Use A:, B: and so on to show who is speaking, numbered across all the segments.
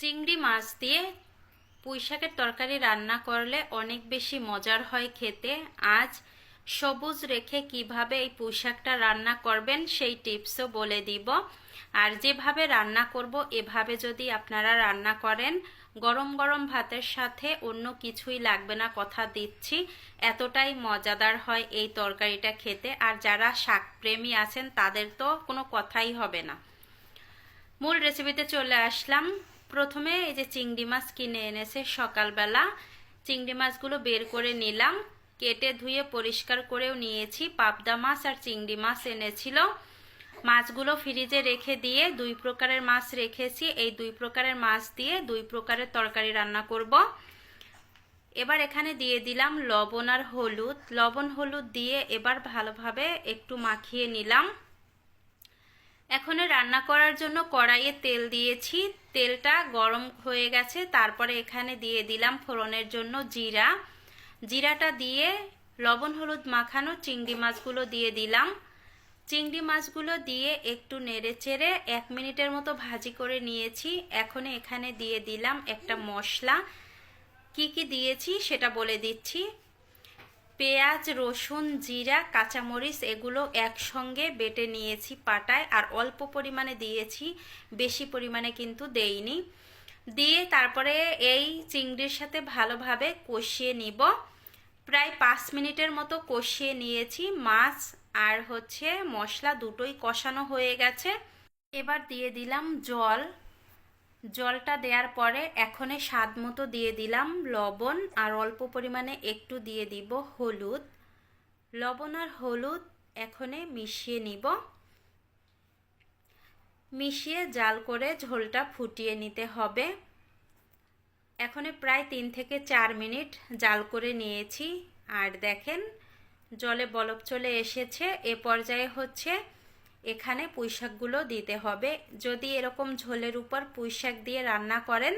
A: চিংড়ি মাছ দিয়ে পুঁইশাকের তরকারি রান্না করলে অনেক বেশি মজার হয় খেতে। আজ সবুজ রেখে কীভাবে এই পুঁইশাকটা রান্না করবেন সেই টিপসও বলে দিব। আর যেভাবে রান্না করব, এভাবে যদি আপনারা রান্না করেন, গরম গরম ভাতের সাথে অন্য কিছুই লাগবে না কথা দিচ্ছি। এতটাই মজাদার হয় এই তরকারিটা খেতে। আর যারা শাকপ্রেমী আছেন, তাদের তো কোনো কথাই হবে না। মূল রেসিপিতে চলে আসলাম। প্রথমে এই যে চিংড়ি মাছ কিনে এনেছে সকালবেলা, চিংড়ি মাছগুলো বের করে নিলাম, কেটে ধুয়ে পরিষ্কার করেও নিয়েছি, পাবদা মাছ আর চিংড়ি মাছ এনেছিল। মাছগুলো ফ্রিজে রেখে দিয়ে দুই প্রকারের মাছ রেখেছি, এই দুই প্রকারের মাছ দিয়ে দুই প্রকারের তরকারি রান্না করব। এবার এখানে দিয়ে দিলাম লবণ আর হলুদ। লবণ হলুদ দিয়ে এবার ভালোভাবে একটু মাখিয়ে নিলাম। এখন রান্না করার জন্য কড়াইয়ে তেল দিয়েছি। তেলটা গরম হয়ে গেছে। তারপরে এখানে দিয়ে দিলাম ফোড়নের জন্য জিরা। জিরাটা দিয়ে লবণ, হলুদ মাখানো চিংড়ি মাছগুলো দিয়ে দিলাম। চিংড়ি মাছগুলো দিয়ে একটু নেড়ে চেড়ে এক মিনিটের মতো ভাজি করে নিয়েছি। এখন এখানে দিয়ে দিলাম একটা মশলা। কি কি দিয়েছি সেটা বলে দিচ্ছি। পেঁয়াজ, রসুন, জিরা, কাঁচামরিচ এগুলো একসঙ্গে বেটে নিয়েছি পাটায় আর অল্প পরিমাণে দিয়েছি, বেশি পরিমাণে কিন্তু দেইনি। দিয়ে তারপরে এই চিংড়ির সাথে ভালোভাবে কষিয়ে নিব। প্রায় পাঁচ মিনিটের মতো কষিয়ে নিয়েছি। মাছ আর হচ্ছে মশলা দুটোই কষানো হয়ে গেছে। এবার দিয়ে দিলাম জল। জলটা দেওয়ার পরে এখনে স্বাদ মতো দিয়ে দিলাম লবণ আর অল্প পরিমাণে একটু দিয়ে দিব হলুদ। লবণ আর হলুদ এখনে মিশিয়ে নিব। মিশিয়ে জাল করে ঝোলটা ফুটিয়ে নিতে হবে। এখনে প্রায় তিন থেকে চার মিনিট জাল করে নিয়েছি। আর দেখেন, জলে বলক চলে এসেছে। এ পর্যায়ে হচ্ছে এখানে পুঁইশাকগুলো দিতে হবে। যদি এরকম ঝোলের উপর পুঁইশাক দিয়ে রান্না করেন,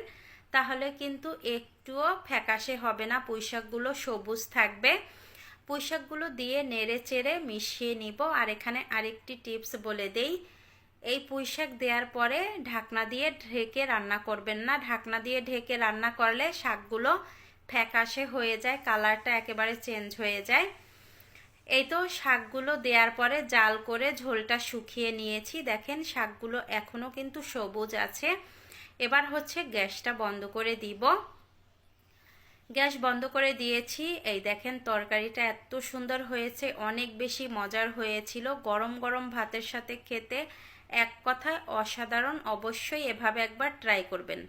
A: তাহলে কিন্তু একটুও ফ্যাকাশে হবে না, পুঁইশাকগুলো সবুজ থাকবে। পুঁইশাকগুলো দিয়ে নেড়ে চেড়ে মিশিয়ে নিব, আর এখানে আরেকটি টিপস বলে দেই। এই পুঁইশাক দেওয়ার পরে ঢাকনা দিয়ে ঢেকে রান্না করবেন না। ঢাকনা দিয়ে ঢেকে রান্না করলে শাকগুলো ফ্যাকাশে হয়ে যায়, কালারটা একেবারে চেঞ্জ হয়ে যায়। এই তো শাকগুলো দেওয়ার পরে জাল করে ঝোলটা শুকিয়ে নিয়েছি। দেখেন শাকগুলো এখনও কিন্তু সবুজ আছে। এবার হচ্ছে গ্যাসটা বন্ধ করে দিব। গ্যাস বন্ধ করে দিয়েছি। এই দেখেন তরকারিটা এত সুন্দর হয়েছে, অনেক বেশি মজার হয়েছিল। গরম গরম ভাতের সাথে খেতে এক কথায় অসাধারণ। অবশ্যই এভাবে একবার ট্রাই করবেন।